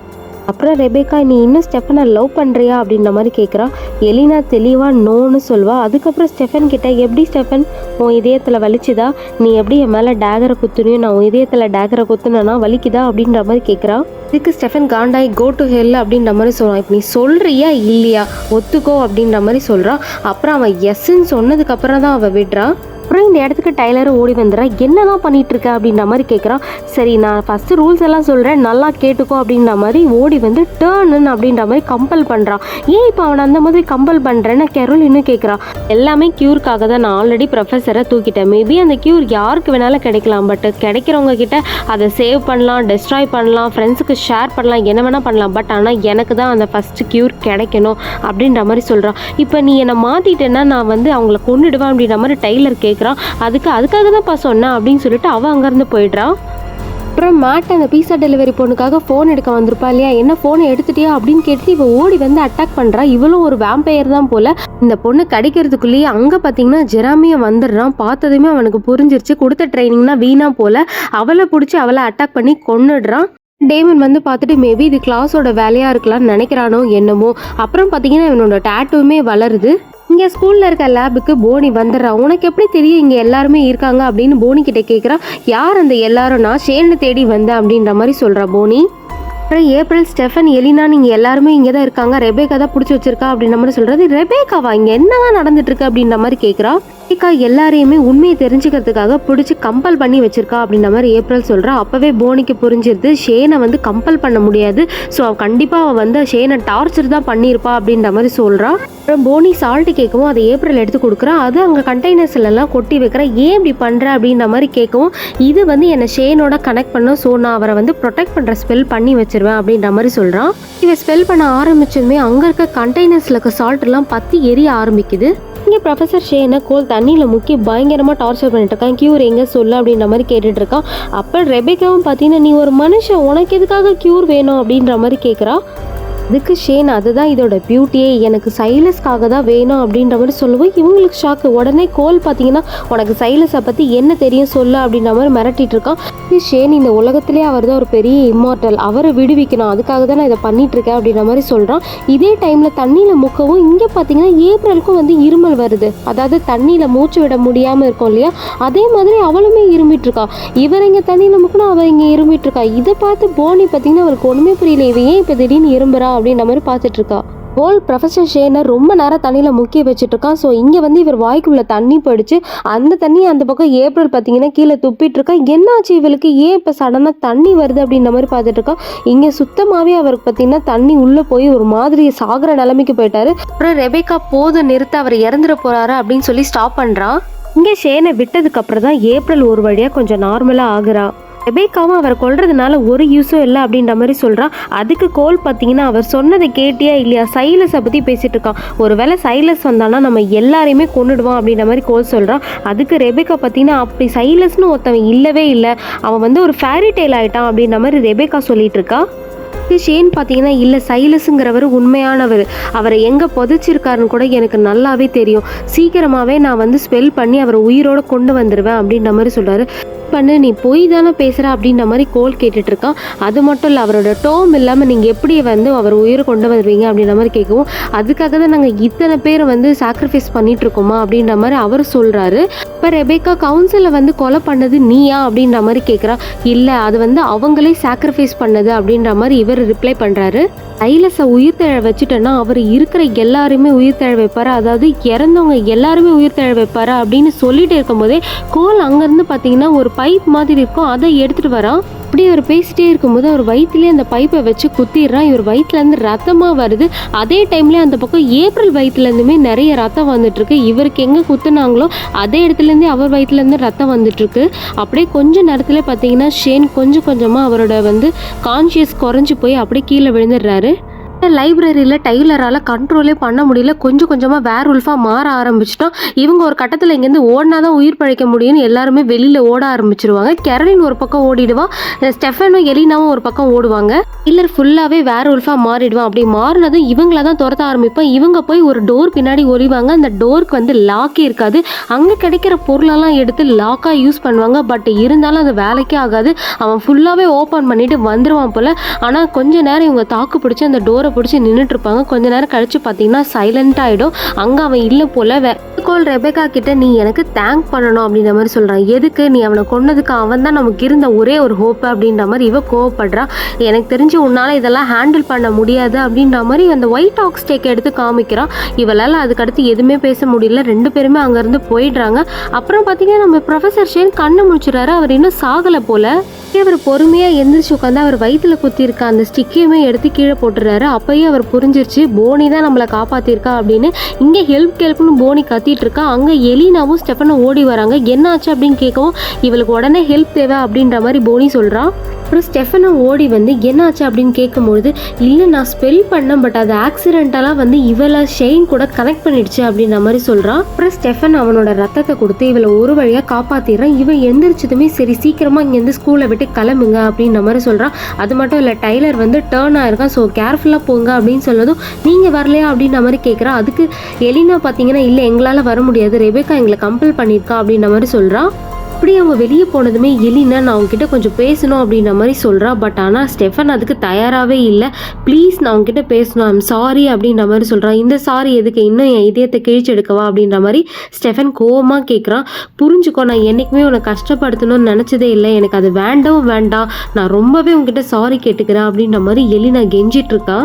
அப்புறம் ரெபேக்கா நீ இன்னும் ஸ்டெஃபனை லவ் பண்ணுறியா அப்படின்ற மாதிரி கேட்குறா எலினா தெளிவாக நோன்னு சொல்வா. அதுக்கப்புறம் ஸ்டெஃபன் கிட்ட எப்படி ஸ்டெஃபன்? உன் இதயத்தில் வலிச்சுதா? நீ எப்படி என் மேலே டேகரை குத்துனியும் நான் உன் இதயத்தில் டேகரை குத்துனேன்னா வலிக்குதா? அப்படின்ற மாதிரி கேட்குறா இதுக்கு ஸ்டெஃபன் காண்டாய் கோ டு ஹெல் அப்படின்ற மாதிரி சொல்கிறான் இப்போ நீ சொல்கிறியா இல்லையா? ஒத்துக்கோ அப்படின்ற மாதிரி சொல்கிறான் அப்புறம் அவன் எஸ்ன்னு சொன்னதுக்கப்புறம் தான் அவள் விடுறா. அப்புறம் இந்த இடத்துக்கு டைலர் ஓடி வந்துடுறா. என்னதான் பண்ணிட்டு இருக்க அப்படின்ற மாதிரி கேட்குறான் சரி நான் ஃபஸ்ட்டு ரூல்ஸ் எல்லாம் சொல்கிறேன் நல்லா கேட்டுக்கோ அப்படின்ற மாதிரி ஓடி வந்து டேர்னு அப்படின்ற மாதிரி கம்பல் பண்ணுறான் ஏன் இப்போ அவனை அந்த மாதிரி கம்பல் பண்ணுறேன்னு கெரோல் இன்னும் கேட்குறான் எல்லாமே க்யூருக்காக தான் நான் ஆல்ரெடி ப்ரொஃபஸரை தூக்கிட்டேன். மேபி அந்த க்யூர் யாருக்கு வேணாலும் கிடைக்கலாம். பட் கிடைக்கிறவங்க கிட்ட அதை சேவ் பண்ணலாம் டெஸ்ட்ராய் பண்ணலாம் ஃப்ரெண்ட்ஸுக்கு ஷேர் பண்ணலாம் என்ன வேணால் பண்ணலாம். பட் ஆனால் எனக்கு தான் அந்த ஃபஸ்ட்டு க்யூர் கிடைக்கணும் அப்படின்ற மாதிரி சொல்கிறான் இப்போ நீ என்னை மாற்றிட்டேன்னா நான் வந்து அவங்கள கொண்டுடுவேன் அப்படின்ற மாதிரி டெய்லர் கேட்குறான். அதுக்கு அதுக்காக தான்ப்பா சொன்னேன் அப்படின்னு சொல்லிட்டு அவன் அங்கேருந்து போயிடுறான் அப்புறம் மேட் அந்த பீஸா டெலிவரி பொண்ணுக்காக ஃபோன் எடுக்க வந்திருப்பா இல்லையா? என்ன ஃபோனை எடுத்துட்டியா அப்படின்னு கேட்டு இவ ஓடி வந்து அட்டாக் பண்ணுறா இவளும் ஒரு வேம்பையர் தான் போல. இந்த பொண்ணு கிடைக்கிறதுக்குள்ளேயே அங்கே பார்த்தீங்கன்னா ஜெராமியை வந்துடுறான். பார்த்ததுமே அவனுக்கு புரிஞ்சிருச்சு. கொடுத்த ட்ரைனிங்னா வீணா போல. அவளை பிடிச்சி அவளை அட்டாக் பண்ணி கொண்டுடுறான் டேமன் வந்து பார்த்துட்டு மேபி இது கிளாஸோட வேலையாக இருக்கலாம்னு நினைக்கிறானோ என்னமோ. அப்புறம் பார்த்தீங்கன்னா இவனோட டேட்டுமே வளருது. இங்கே ஸ்கூலில் இருக்க லேபுக்கு போனி வந்துடுறான் உனக்கு எப்படி தெரியும் இங்கே எல்லாருமே இருக்காங்க அப்படின்னு போனி கிட்ட கேட்குறான் யார் அந்த எல்லாரும்? நான் ஷேனை தேடி வந்தேன் அப்படின்ற மாதிரி சொல்கிறா போனி. அப்புறம் ஏப்ரல் ஸ்டெஃபன் எலினா நீங்கள் எல்லாருமே இங்கே தான் இருக்காங்க. ரெபேக்கா தான் பிடிச்சி வச்சிருக்கா அப்படின்ற மாதிரி சொல்கிறது ரெபேக்காவா? இங்கே என்னதான் நடந்துட்டு இருக்கு அப்படின்ற மாதிரி கேட்குறா ரெபேக்கா எல்லாரையுமே உண்மையை தெரிஞ்சுக்கிறதுக்காக பிடிச்சி கம்பல் பண்ணி வச்சிருக்கா அப்படின்ற மாதிரி ஏப்ரல் சொல்கிறா அப்போவே போனிக்கு புரிஞ்சிருது. ஷேனை வந்து கம்பல் பண்ண முடியாது. ஸோ அவள் கண்டிப்பாக அவள் வந்து ஷேனை டார்ச்சர் தான் பண்ணியிருப்பா அப்படின்ற மாதிரி சொல்கிறா அப்புறம் போனி சால்ட்டு கேட்கவும் அதை ஏப்ரல் எடுத்து கொடுக்குறா. அது அங்கே கண்டெய்னர்ஸ்லாம் கொட்டி வைக்கிறா. ஏன் இப்படி பண்ணுற அப்படின்ற மாதிரி கேட்கவும் இது வந்து என்னை ஷேனோட கனெக்ட் பண்ணும். ஸோ நான் அவரை வந்து ப்ரொடெக்ட் பண்ணுற ஸ்பெல் பண்ணி வச்சிருவேன் அப்படின்ற மாதிரி சொல்கிறான் இவன் ஸ்பெல் பண்ண ஆரம்பிச்சதுமே அங்கே இருக்க கண்டெய்னர்ஸில் இருக்க சால்ட் எல்லாம் பற்றி எரிய ஆரம்பிக்குது. இங்கே ப்ரொஃபஸர் ஷேனை கோல் தண்ணியில் முக்கி பயங்கரமாக டார்ச்சர் பண்ணிட்டு இருக்கான். கியூர் எங்கே சொல்லு அப்படின்ற மாதிரி கேட்டுட்டு இருக்கான். அப்போ ரெபேக்காவும் பார்த்தீங்கன்னா நீ ஒரு மனுஷன் உனக்கு எதுக்காக கியூர் வேணும்? அப்படின்ற மாதிரி கேட்குறா அதுக்கு ஷேன் அதுதான் இதோட பியூட்டியே எனக்கு சைலஸ்க்காக தான் வேணும் அப்படின்ற மாதிரி சொல்லுவோம் இவங்களுக்கு ஷாக்கு உடனே கோல் பார்த்தீங்கன்னா உனக்கு சைலஸை பற்றி என்ன தெரியும் சொல்லு அப்படின்ற மாதிரி மிரட்டிட்டு இருக்கான். ஷேன் இந்த உலகத்திலே அவர் தான் ஒரு பெரிய இம்மார்ட்டல் அவரை விடுவிக்கணும். அதுக்காக தான் நான் இதை பண்ணிட்டு இருக்கேன் அப்படின்ற மாதிரி சொல்கிறான் இதே டைமில் தண்ணியில் முக்கவும் இங்கே பார்த்தீங்கன்னா ஏப்ரலுக்கும் வந்து இருமல் வருது. அதாவது தண்ணியில் மூச்சு விட முடியாமல் இருக்கும் இல்லையா? அதே மாதிரி அவளுமே இருமிட்டு இருக்கா. இவர் இங்கே தண்ணியில் முக்கணும் அவர் இங்கே இருமிட்டு இருக்கா. இதை பார்த்து போனி பார்த்தீங்கன்னா அவருக்கு ஒன்றுமே புரியல இவன் ஏன் இப்போ திடீர்னு இரும்புறா அப்படின்ற மாதிரி பார்த்துட்டு இருக்கா. போல் ப்ரொஃபஸர் ஷேனை ரொம்ப நேரம் தண்ணியில் முக்கி வச்சுட்டு இருக்கான் ஸோ இங்கே வந்து இவர் வாய்க்குள்ள தண்ணி படிச்சு அந்த தண்ணி அந்த பக்கம் ஏப்ரல் பார்த்தீங்கன்னா கீழே துப்பிட்டுருக்கா என்னாச்சு இவளுக்கு? ஏன் இப்போ சடனாக தண்ணி வருது அப்படின்ற மாதிரி பார்த்துட்டுருக்கா இங்கே சுத்தமாகவே அவருக்கு பார்த்தீங்கன்னா தண்ணி உள்ளே போய் ஒரு மாதிரி சாகிற நிலைமைக்கு போயிட்டாரு. அப்புறம் ரெபேக்கா போதும் நிறுத்த அவர் இறந்துட போறாரு அப்படின்னு சொல்லி ஸ்டாப் பண்ணுறான் இங்கே ஷேனை விட்டதுக்கு அப்புறம் தான் ஏப்ரல் ஒரு வழியாக கொஞ்சம் நார்மலாக ஆகுறா. ரெபேக்காவும் அவர் கொள்றதுனால ஒரு யூஸும் இல்லை அப்படின்ற மாதிரி சொல்கிறான் அதுக்கு கோல் பார்த்தீங்கன்னா அவர் சொன்னதை கேட்டியா இல்லையா? சைலஸை பற்றி பேசிட்டு இருக்கான். ஒருவேளை சைலஸ் வந்தானா நம்ம எல்லாரையுமே கொண்டுடுவான் அப்படின்ற மாதிரி கோல் சொல்கிறான் அதுக்கு ரெபேக்கா பார்த்தீங்கன்னா அப்படி சைலஸ்னு ஒருத்தவன் இல்லவே இல்லை. அவன் வந்து ஒரு ஃபேரி டெய்ல் ஆயிட்டான் அப்படின்ற மாதிரி ரெபேக்கா சொல்லிட்டு இருக்கா? ஷேன் பார்த்தீங்கன்னா இல்லை சைலஸுங்கிறவர் உண்மையானவர். அவரை எங்கே புதைச்சிருக்காருன்னு கூட எனக்கு நல்லாவே தெரியும். சீக்கிரமாகவே நான் வந்து ஸ்பெல் பண்ணி அவரை உயிரோட கொண்டு வந்துடுவேன் அப்படின்ற மாதிரி சொல்கிறாரு பண்ணு நீ போய் தானே பேசுகிற அப்படின்ற மாதிரி கோல் கேட்டுட்டு இருக்கான் அது மட்டும் இல்லை அவரோட டோம் இல்லாமல் நீங்கள் எப்படி வந்து அவர் உயிரை கொண்டு வருவீங்க அப்படின்ற மாதிரி கேட்கவும் அதுக்காக தான் நாங்கள் இத்தனை பேரை வந்து சாக்ரிஃபைஸ் பண்ணிட்டு இருக்கோமா அப்படின்ற மாதிரி அவர் சொல்கிறாரு இப்போ ரெபேக்கா கவுன்சிலை வந்து கொலை பண்ணது நீயா அப்படின்ற மாதிரி கேட்குறா இல்லை அது வந்து அவங்களே சாக்ரிஃபைஸ் பண்ணது அப்படின்ற மாதிரி இவர் ரிப்ளை பண்ணுறாரு ஐலஸை உயிர் தழ வச்சுட்டேன்னா அவர் இருக்கிற எல்லாருமே உயிர் தழ வைப்பாரு? அதாவது இறந்தவங்க எல்லாருமே உயிர் தழ வைப்பாரா அப்படின்னு சொல்லிட்டு இருக்கும்போதே கோல் அங்கேருந்து பார்த்தீங்கன்னா ஒரு பைப் மாதிரி இருக்கும் அதை எடுத்துகிட்டு வரான் அப்படி அவர் பேசிட்டே இருக்கும்போது அவர் வயிற்றுலேயே அந்த பைப்பை வச்சு குத்திடுறான். இவர் வயிற்றுலேருந்து ரத்தமாக வருது. அதே டைம்லேயே அந்த பக்கம் ஏப்ரல் வயிற்றுலேருந்துமே நிறைய ரத்தம் வந்துட்டுருக்கு. இவருக்கு எங்கே குத்துனாங்களோ அதே இடத்துலேருந்தே அவர் வயிற்றுலேருந்து ரத்தம் வந்துட்டுருக்கு. அப்படியே கொஞ்ச நேரத்தில் பார்த்தீங்கன்னா ஷேன் கொஞ்சம் கொஞ்சமாக அவரோட வந்து கான்ஷியஸ் குறைஞ்சி போய் அப்படியே கீழே விழுந்துடுறாரு. லைப்ரரியில் டைலரால் கண்ட்ரோலே பண்ண முடியல. கொஞ்சம் கொஞ்சமாக வேர் உல்ஃபாக மாற ஆரம்பிச்சிட்டோம். இவங்க ஒரு கட்டத்தில் இங்கேருந்து ஓடினா தான் உயிர் பழைக்க முடியும்னு எல்லாருமே வெளியில் ஓட ஆரம்பிச்சிருவாங்க. கெரலின் ஒரு பக்கம் ஓடிடுவா. ஸ்டெஃபனும் எலினாவும் ஒரு பக்கம் ஓடுவாங்க. இல்லர் ஃபுல்லாகவே வேர் உல்ஃபாக மாறிடுவான். அப்படி மாறினதும் இவங்கள தான் துரத்த ஆரம்பிப்பேன் இவங்க போய் ஒரு டோர் பின்னாடி ஒளிவாங்க அந்த டோருக்கு வந்து லாக்கே இருக்காது. அங்கே கிடைக்கிற பொருளெல்லாம் எடுத்து லாக்காக யூஸ் பண்ணுவாங்க. பட் இருந்தாலும் அது வேலைக்கே ஆகாது. அவன் ஃபுல்லாகவே ஓப்பன் பண்ணிட்டு வந்துடுவான் போல். ஆனால் கொஞ்ச நேரம் இவங்க தாக்கு பிடிச்சி அந்த டோரை பிடிச்சி நின்றுட்டு இருப்பாங்க கொஞ்ச நேரம் கழிச்சு பார்த்தீங்கன்னா சைலண்ட் ஆகிடும் அங்கே அவன் இல்லை போல் கோல் ரெபேக்கா கிட்ட நீ எனக்கு தேங்க் பண்ணணும் அப்படின்ற மாதிரி சொல்கிறான் எதுக்கு? நீ அவனை கொன்னதுக்கு அவன் தான் நமக்கு இருந்த ஒரே ஒரு ஹோப்பு அப்படின்ற மாதிரி இவ கோவப்படுறா. எனக்கு தெரிஞ்சு உன்னால் இதெல்லாம் ஹேண்டில் பண்ண முடியாது அப்படின்ற மாதிரி அந்த ஒயிட் ஆக்ஸ் டேக் எடுத்து காமிக்கிறான். இவளால் அதுக்கடுத்து எதுவுமே பேச முடியல. ரெண்டு பேருமே அங்கேருந்து போயிடுறாங்க. அப்புறம் பார்த்தீங்கன்னா நம்ம ப்ரொஃபசர் ஷேன் கண்ணு முடிச்சுறாரு அவர் இன்னும் சாகலை போல. அவர் பொறுமையாக எந்திரிச்சு உட்காந்து அவர் வயிற்றுல குத்திருக்க அந்த ஸ்டிக்கையுமே எடுத்து கீழே போட்டுறாரு. அப்பயே அவர் புரிஞ்சிருச்சு போனி தான் நம்மளை காப்பாற்றிருக்கா அப்படின்னு. இங்கே ஹெல்ப் ஹெல்ப்னு போனி கத்திட்டு இருக்கா. அங்கே எலினாவும் ஸ்டெஃபனும் ஓடி வராங்க. என்னாச்சு? அப்படின்னு கேட்கவும் இவளுக்கு உடனே ஹெல்ப் தேவை அப்படின்ற மாதிரி போனி சொல்கிறான் அப்புறம் ஸ்டெஃபனை ஓடி வந்து என்னாச்சு? அப்படின்னு கேட்கும்பொழுது இல்லை நான் ஸ்பெல் பண்ணேன் பட் அது ஆக்சிடென்டலாக வந்து இவளை ஷெயின் கூட கனெக்ட் பண்ணிடுச்சு அப்படின்ற மாதிரி சொல்கிறான் அப்புறம் ஸ்டெஃபன் அவனோட ரத்தத்தை கொடுத்து இவளை ஒரு வழியாக காப்பாற்றிடுறான் இவன் எந்திரிச்சதுமே சரி சீக்கிரமாக இங்கேருந்து ஸ்கூலை விட்டு கிளம்புங்க அப்படின்ற மாதிரி சொல்கிறான் அது மட்டும் இல்லை டைலர் வந்து டேர்ன் ஆயிருக்கான் ஸோ கேர்ஃபுல்லாக போங்க அப்படின்னு சொன்னதும் நீங்கள் வரலையா? அப்படின்ற மாதிரி கேட்குறான் அதுக்கு எலினா பார்த்தீங்கன்னா இல்லை எங்களால் வர முடியாது ரெபேக்கா எங்களை கம்பல் பண்ணியிருக்கா அப்படின்ற மாதிரி சொல்கிறான் அப்படி அவங்க வெளியே போனதுமே எலினா நான் அவங்ககிட்ட கொஞ்சம் பேசணும் அப்படின்ற மாதிரி சொல்கிறா பட் ஆனால் ஸ்டெஃபன் அதுக்கு தயாராகவே இல்லை. ப்ளீஸ் நான் அவங்ககிட்ட பேசணும். ஐம் சாரி அப்படின்ற மாதிரி சொல்கிறான் இந்த சாரி எதுக்கு? இன்னும் என் இதயத்தை கிழிச்சு எடுக்கவா? அப்படின்ற மாதிரி ஸ்டெஃபன் கோவமாக கேட்குறான் புரிஞ்சுக்கோ நான் என்றைக்குமே உன்னை கஷ்டப்படுத்தணும்னு நினச்சதே இல்லை. எனக்கு அது வேண்டவும் வேண்டாம். நான் ரொம்பவே உங்ககிட்ட சாரி கேட்டுக்கிறேன் அப்படின்ற மாதிரி எலினா நான் இருக்கா.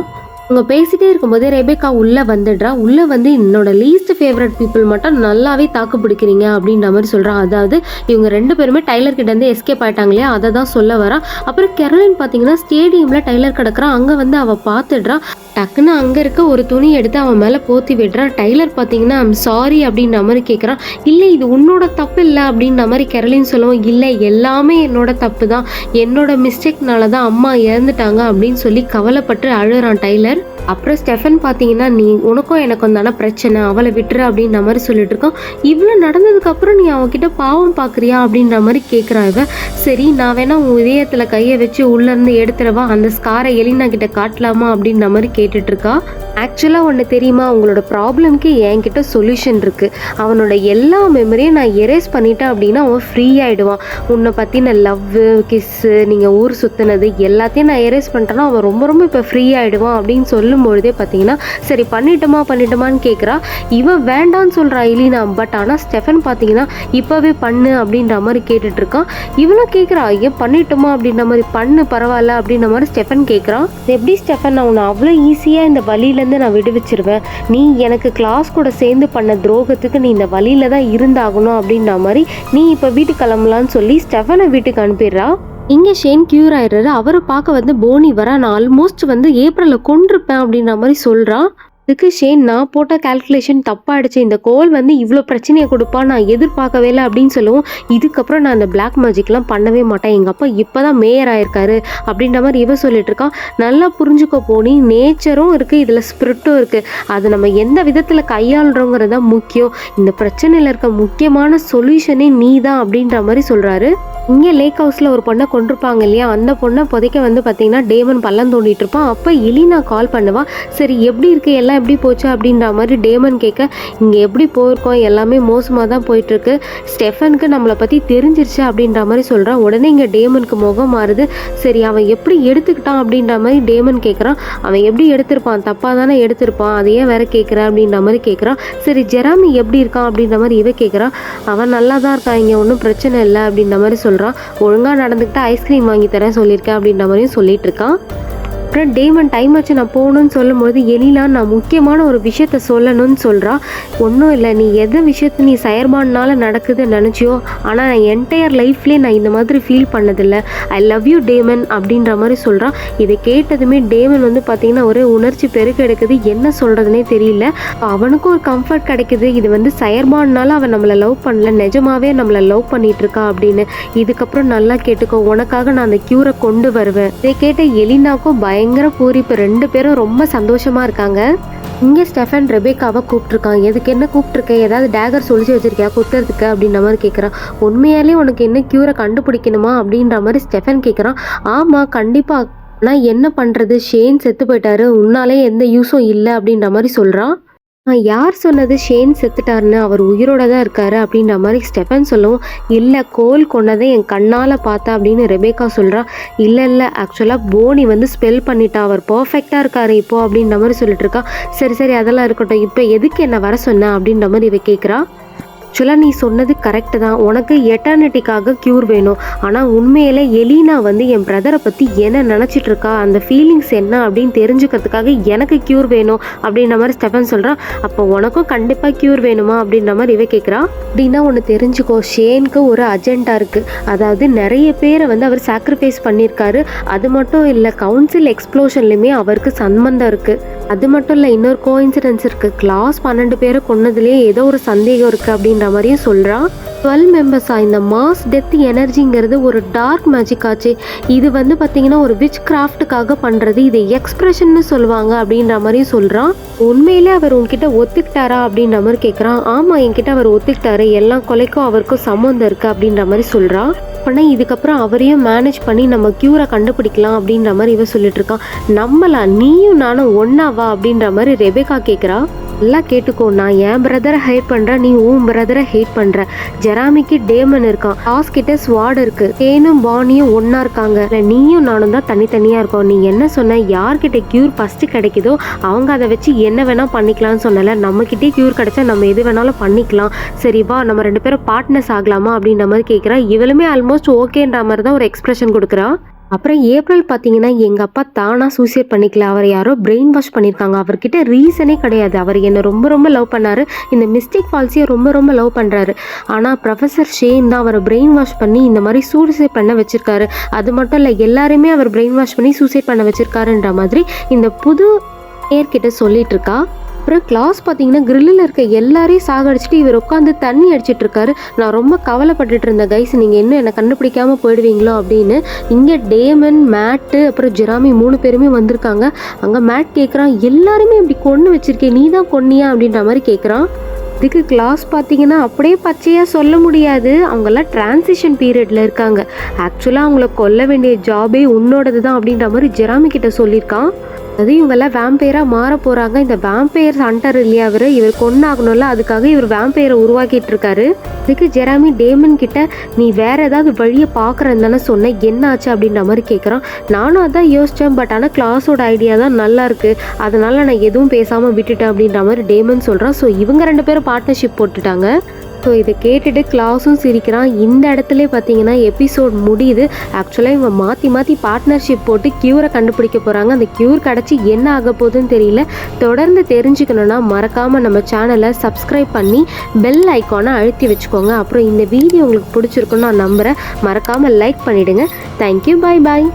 அவங்க பேசிட்டே இருக்கும்போதே ரெபேக்கா உள்ளே வந்துடுறா. உள்ளே வந்து என்னோட லீஸ்ட் ஃபேவரட் பீப்புள் மட்டும் நல்லாவே தாக்கு பிடிக்கிறீங்க அப்படின்ற மாதிரி சொல்கிறான் அதாவது இவங்க ரெண்டு பேருமே டைலர் கிட்ட இருந்து எஸ்கேப் ஆயிட்டாங்களே அதை தான் சொல்ல வரா அப்புறம் கெரலின் பார்த்தீங்கன்னா ஸ்டேடியமில் டைலர் கிடக்குறான். அங்கே வந்து அவள் பார்த்துடுறா. டக்குன்னு அங்கே இருக்க ஒரு துணி எடுத்து அவன் மேலே போத்தி விடுறான். டைலர் பார்த்தீங்கன்னா ஐம் சாரி அப்படின்ற மாதிரி கேட்குறான் இல்லை இது உன்னோட தப்பு இல்லை அப்படின்ற மாதிரி கெரலின் சொல்லுவோம் இல்லை எல்லாமே என்னோட தப்பு தான். என்னோட மிஸ்டேக்னால தான் அம்மா இறந்துட்டாங்க அப்படின்னு சொல்லி கவலைப்பட்டு அழுறான் டைலர் அப்புறம் ஸ்டெஃபன் பார்த்தீங்கன்னா நீ உனக்கும் எனக்கும் தானே பிரச்சனை அவளை விட்டுரு அப்படின்ற மாதிரி சொல்லிட்டு இருக்கோம் இவ்வளோ நடந்ததுக்கப்புறம் நீ அவகிட்ட பாவம் பார்க்குறியா அப்படின்ற மாதிரி கேட்குறா இவன் சரி நான் வேணா உன் இதயத்தில் கையை வச்சு உள்ளேருந்து எடுத்துடவா அந்த ஸ்காரை எலினா கிட்ட காட்டலாமா அப்படின்ற மாதிரி கேட்டுட்ருக்கா ஆக்சுவலாக ஒன்று தெரியுமா? உங்களோட ப்ராப்ளம்க்கு என்கிட்ட சொல்யூஷன் இருக்குது அவனோட எல்லா மெமரியும் நான் எரேஸ் பண்ணிட்டேன் அப்படின்னா அவன் ஃப்ரீ ஆகிடுவான் உன்னை பற்றின லவ்வு கிஸ்ஸு நீங்கள் ஊர் சுற்றுனது எல்லாத்தையும் நான் எரேஸ் பண்ணிட்டேன்னா அவன் ரொம்ப ரொம்ப இப்போ ஃப்ரீ ஆகிடுவான் அப்படின்னு சொல்லி பொழுதே பார்த்தீங்கன்னா சரி பண்ணிட்டோமா பண்ணிட்டோமான்னு கேட்குறா. இவன் வேண்டான்னு சொல்கிறா இலினா பட் ஆனால் ஸ்டெஃபன் பார்த்தீங்கன்னா இப்போவே பண்ணு அப்படின்ற மாதிரி கேட்டுட்ருக்கான் இவனும் கேட்குறா ஏன் பண்ணிட்டோமா அப்படின்ற மாதிரி பண்ணு பரவாயில்ல அப்படின்ற மாதிரி ஸ்டெஃபன் கேட்குறான் எப்படி ஸ்டெஃபன் நான் உன்னை அவ்வளோ ஈஸியாக இந்த வழியிலேருந்து நான் விடுவிச்சிருவேன். நீ எனக்கு கிளாஸ் கூட சேர்ந்து பண்ண துரோகத்துக்கு நீ இந்த வழியில தான் இருந்தாகணும் அப்படின்ற மாதிரி நீ இப்போ வீட்டுக்கு கிளம்பலான்னு சொல்லி ஸ்டெஃபனை வீட்டுக்கு அனுப்பிடுறா. இங்கே ஷேன் கியூர் ஆயிடுறாரு. அவரை பார்க்க வந்து போனி வர நான் ஆல்மோஸ்ட் வந்து ஏப்ரலில் கொண்டிருப்பேன் அப்படின்ற மாதிரி சொல்கிறான் இதுக்கு ஷேன் நான் போட்ட கால்குலேஷன் தப்பாயிடுச்சு. இந்த கோல் வந்து இவ்வளோ பிரச்சனையை கொடுப்பா நான் எதிர்பார்க்கவே இல்லை அப்படின்னு சொல்லுவோம். இதுக்கப்புறம் நான் அந்த பிளாக் மேஜிக்லாம் பண்ணவே மாட்டேன். எங்கள் அப்பா இப்போ தான் மேயர் ஆயிருக்காரு அப்படின்ற மாதிரி இவ சொல்லிட்டு இருக்கான் நல்லா புரிஞ்சுக்க போனி நேச்சரும் இருக்குது இதில் ஸ்பிரிட்டும் இருக்குது அதை நம்ம எந்த விதத்தில் கையாளுறோங்கிறது தான் முக்கியம். இந்த பிரச்சனையில் இருக்க முக்கியமான சொல்யூஷனே நீ தான் அப்படின்ற மாதிரி சொல்கிறாரு இங்கே லேக் ஹவுஸில் ஒரு பொண்ணை கொண்டிருப்பாங்க இல்லையா? அந்த பொண்ணை புதைக்க வந்து பார்த்தீங்கன்னா டேமன் பள்ளம் தோண்டிட்டு இருப்பான். அப்போ எலினா கால் பண்ணுவா. சரி எப்படி இருக்கு? எல்லாம் எப்படி போச்சு அப்படின்ற மாதிரி டேமன் கேட்க இங்கே எப்படி போயிருக்கோம்? எல்லாமே மோசமாக தான் போயிட்டுருக்கு. ஸ்டெஃபனுக்கு நம்மளை பற்றி தெரிஞ்சிருச்சு அப்படின்ற மாதிரி சொல்கிறான் உடனே இங்கே டேமனுக்கு முகம் மாறுது. சரி அவன் எப்படி எடுத்துக்கிட்டான் அப்படின்ற மாதிரி டேமன் கேட்குறான் அவன் எப்படி எடுத்திருப்பான்? தப்பாக தானே எடுத்திருப்பான்? அதை ஏன் வேற கேட்குற அப்படின்ற மாதிரி கேட்குறான் சரி ஜெராமி எப்படி இருக்கான்? அப்படின்ற மாதிரி இவ கேட்குறான் அவன் நல்லா தான் இருக்கான். இங்கே ஒன்றும் பிரச்சனை இல்லை அப்படின்ற மாதிரி சொல்கிறான் ஒழுங்காக நடந்துக்கிட்டு ஐஸ்கிரீம் வாங்கி தரேன் சொல்லியிருக்கேன் அப்படின்ற மாதிரியும் சொல்லிட்டு இருக்கான். அப்புறம் டேமன் டைம் வச்சு நான் போகணும்னு சொல்லும்போது எலிலா நான் முக்கியமான ஒரு விஷயத்த சொல்லணும்னு சொல்கிறா ஒன்றும் இல்லை நீ எது விஷயத்த நீ செயற்பாடுனால நடக்குதுன்னு நினச்சியோ ஆனால் நான் என்டையர் லைஃப்லேயே நான் இந்த மாதிரி ஃபீல் பண்ணதில்லை. ஐ லவ் யூ டேமன் அப்படின்ற மாதிரி சொல்கிறான் இதை கேட்டதுமே டேமன் வந்து பார்த்திங்கன்னா ஒரே உணர்ச்சி பெருக்கெடுக்குது என்ன சொல்கிறதுனே தெரியல. அவனுக்கும் ஒரு கம்ஃபர்ட் கிடைக்குது. இது வந்து செயற்பாடுனால அவன் நம்மளை லவ் பண்ணல. நிஜமாவே நம்மளை லவ் பண்ணிட்டு இருக்கா அப்படின்னு. இதுக்கப்புறம் நல்லா கேட்டுக்கோ. உனக்காக நான் அந்த க்யூரை கொண்டு வருவேன். இதை கேட்ட எலினாக்கும் பய பயங்கர பூரிப்பு ரெண்டு பேரும் ரொம்ப சந்தோஷமாக இருக்காங்க. இங்கே ஸ்டெஃபன் ரெபேக்காவை கூப்பிட்ருக்கான் எதுக்கு என்ன கூப்பிட்ருக்க ஏதாவது டேகர் சொல்லிச்சு வச்சிருக்கியா? குத்துறதுக்கு அப்படின்ற மாதிரி கேட்குறான் உண்மையாலே உனக்கு என்ன க்யூரை கண்டுபிடிக்கணுமா? அப்படின்ற மாதிரி ஸ்டெஃபன் கேட்குறான் ஆமாம் கண்டிப்பாக நான் என்ன பண்ணுறது ஷேன் செத்து போயிட்டாரு. உன்னாலே எந்த யூஸும் இல்லை அப்படின்ற மாதிரி சொல்கிறான் யார் சொன்னது ஷேன் செத்துட்டாருன்னு அவர் உயிரோட தான் இருக்காரு அப்படின்ற மாதிரி ஸ்டெஃபன் சொல்லவும் இல்லை கோல் கொன்னதை என் கண்ணால் பார்த்தா அப்படின்னு ரெபேக்கா சொல்கிறா இல்லை இல்லை ஆக்சுவலாக போனி வந்து ஸ்பெல் பண்ணிட்டா. அவர் பர்ஃபெக்டாக இருக்காரு இப்போது அப்படின்ற மாதிரி சொல்லிட்டு இருக்கா. சரி சரி அதெல்லாம் இருக்கட்டும். இப்போ எதுக்கு என்னை வர சொன்ன அப்படின்ற மாதிரி இவ கேட்குறா ஆக்சுவலாக நீ சொன்னது கரெக்டு தான். உனக்கு எட்டர்னிட்டிக்காக க்யூர் வேணும். ஆனால் உண்மையில் எலினா வந்து என் பிரதரை பற்றி என்ன நினச்சிட்டு இருக்கா? அந்த ஃபீலிங்ஸ் என்ன அப்படின்னு தெரிஞ்சுக்கிறதுக்காக எனக்கு க்யூர் வேணும் அப்படின்ற மாதிரி ஸ்டெஃபன் சொல்கிறான் அப்போ உனக்கும் கண்டிப்பாக க்யூர் வேணுமா அப்படின்ற மாதிரி இவ கேட்குறா அப்படின்னா ஒன்று தெரிஞ்சுக்கோ. ஷேனுக்கு ஒரு அஜெண்டா இருக்குது அதாவது நிறைய பேரை வந்து அவர் சாக்ரிஃபைஸ் பண்ணியிருக்காரு. அது மட்டும் இல்லை கவுன்சில் எக்ஸ்ப்ளோஷன்லையுமே அவருக்கு சம்மந்தம் இருக்குது அது மட்டும் இல்லை இன்னொரு கோ இன்சிடென்ஸ் இருக்குது கிளாஸ் பன்னெண்டு பேரை கொன்னதுலேயே ஏதோ ஒரு சந்தேகம் இருக்குது அப்படின்ற மாதிரியும் சொல்கிறான் டுவெல் மெம்பர்ஸாக இந்த மாஸ் டெத் எனர்ஜிங்கிறது ஒரு டார்க் மேஜிக் ஆச்சு. இது வந்து பார்த்தீங்கன்னா ஒரு விச் கிராஃப்ட்டுக்காக பண்ணுறது இது எக்ஸ்பிரஷன்னு சொல்லுவாங்க அப்படின்ற மாதிரியும் சொல்கிறான் உண்மையிலே அவர் உங்ககிட்ட ஒத்துக்கிட்டாரா அப்படின்ற மாதிரி கேட்குறான் ஆமாம் என்கிட்ட அவர் ஒத்துக்கிட்டாரு. எல்லா கொலைக்கும் அவருக்கும் சம்மந்தம் இருக்குது அப்படின்ற மாதிரி சொல்கிறான் அப்படின்னா இதுக்கப்புறம் அவரையும் மேனேஜ் பண்ணி நம்ம க்யூரை கண்டுபிடிக்கலாம் அப்படின்ற மாதிரி இவ சொல்லிட்டு இருக்கான். நம்மளா நீயும் நானும் ஒன்னாவா அப்படின்ற மாதிரி ரெபேக்கா கேட்குறா நல்லா கேட்டுக்கோ நான் என் பிரதரை ஹேட் பண்ணுறேன் நீ உன் பிரதரை ஹேட் பண்ணுற ஜெராமிக்கு டேமன் இருக்கான். டாஸ் கிட்ட ஸ்வாட் இருக்கு. தேனும் பானியும் ஒன்றா இருக்காங்க. நீயும் நானும் தான் தனித்தனியாக இருக்கோம். நீ என்ன சொன்ன? யார்கிட்ட க்யூர் ஃபஸ்ட்டு கிடைக்குதோ அவங்க அதை வச்சு என்ன வேணால் பண்ணிக்கலாம்னு சொன்னல. நம்மக்கிட்டே க்யூர் கிடைச்சா நம்ம எது வேணாலும் பண்ணிக்கலாம். சரி வா நம்ம ரெண்டு பேரும் பார்ட்னர்ஸ் ஆகலாமா அப்படின்ற மாதிரி கேட்குறா இவளுமே ஆல்மோஸ்ட் ஓகேன்ற மாதிரி தான் ஒரு எக்ஸ்பிரஷன் கொடுக்குறா. அப்புறம் ஏப்ரல் பார்த்தீங்கன்னா எங்கள் அப்பா தானாக சூசைட் பண்ணிக்கல. அவர் யாரோ பிரெயின் வாஷ் பண்ணியிருக்காங்க அவர்கிட்ட ரீசனே கிடையாது. அவர் என்னை ரொம்ப ரொம்ப லவ் பண்ணார். இந்த மிஸ்டேக் ஃபால்ஸையும் ரொம்ப ரொம்ப லவ் பண்ணுறாரு ஆனால் ப்ரொஃபஸர் ஷேன் தான் அவரை பிரெயின் வாஷ் பண்ணி இந்த மாதிரி சூசைட் பண்ண வச்சுருக்காரு. அது மட்டும் இல்லை எல்லாருமே அவர் பிரெயின் வாஷ் பண்ணி சூசைட் பண்ண வச்சுருக்காருன்ற மாதிரி இந்த புது பேர்கிட்ட சொல்லிட்டு இருக்கா. அப்புறம் கிளாஸ் பார்த்தீங்கன்னா கிரில்லில் இருக்க எல்லாரையும் சாகடிச்சிட்டு இவர் உட்காந்து தண்ணி அடிச்சிட்டு இருக்காரு. நான் ரொம்ப கவலைப்பட்டுட்டு இருந்தேன் கைஸ் நீங்கள் இன்னும் என்னை கண்டுபிடிக்காமல் போயிடுவீங்களோ? அப்படின்னு. இங்கே டேமன் மேட்டு அப்புறம் ஜெராமி மூணு பேருமே வந்திருக்காங்க. அங்கே மேட் கேட்குறான் எல்லாருமே இப்படி கொன்று வச்சிருக்கேன் நீ தான் கொன்னியா? அப்படின்ற மாதிரி கேட்குறான் இதுக்கு கிளாஸ் பார்த்தீங்கன்னா அப்படியே பச்சையாக சொல்ல முடியாது. அவங்கெல்லாம் டிரான்சிஷன் பீரியடில் இருக்காங்க. ஆக்சுவலாக அவங்கள கொல்ல வேண்டிய ஜாபே உன்னோடது தான் அப்படின்ற மாதிரி ஜெராமி கிட்ட சொல்லியிருக்கான். அது இவங்கெல்லாம் வேம்பையராக மாற போகிறாங்க இந்த வேம்பையர் ஹண்டர் இல்லையா அவர் இவர் கொன்னாகணும்ல அதுக்காக இவர் வேம்பையரை உருவாக்கிட்டு இருக்காரு. இதுக்கு ஜெராமி டேமன் கிட்ட நீ வேற ஏதாவது வழியை பார்க்குறேன்னு தானே சொன்ன என்ன ஆச்சு அப்படின்ற மாதிரி கேட்குறான் நானும் அதான் யோசித்தேன் பட் ஆனால் கிளாஸோட ஐடியா தான் நல்லா இருக்கு. அதனால நான் எதுவும் பேசாமல் விட்டுட்டேன் அப்படின்ற மாதிரி டேமன் சொல்கிறான் ஸோ இவங்க ரெண்டு பேரும் பார்ட்னர்ஷிப் போட்டுட்டாங்க. ஸோ இதை கேட்டுட்டு கிளாஸும் சிரிக்கிறான். இந்த இடத்துல பார்த்தீங்கன்னா எபிசோட் முடியுது. ஆக்சுவலாக இவங்க மாற்றி மாற்றி பார்ட்னர்ஷிப் போட்டு க்யூரை கண்டுபிடிக்க போகிறாங்க அந்த க்யூர் கிடச்சி என்ன ஆக போகுதுன்னு தெரியல. தொடர்ந்து தெரிஞ்சுக்கணுன்னா மறக்காமல் நம்ம சேனலை சப்ஸ்கிரைப் பண்ணி பெல் ஐக்கானை அழுத்தி வச்சுக்கோங்க. அப்புறம் இந்த வீடியோ உங்களுக்கு பிடிச்சிருக்குன்னு நான் நம்புகிறேன் மறக்காமல் லைக் பண்ணிவிடுங்க தேங்க்யூ பாய் பாய்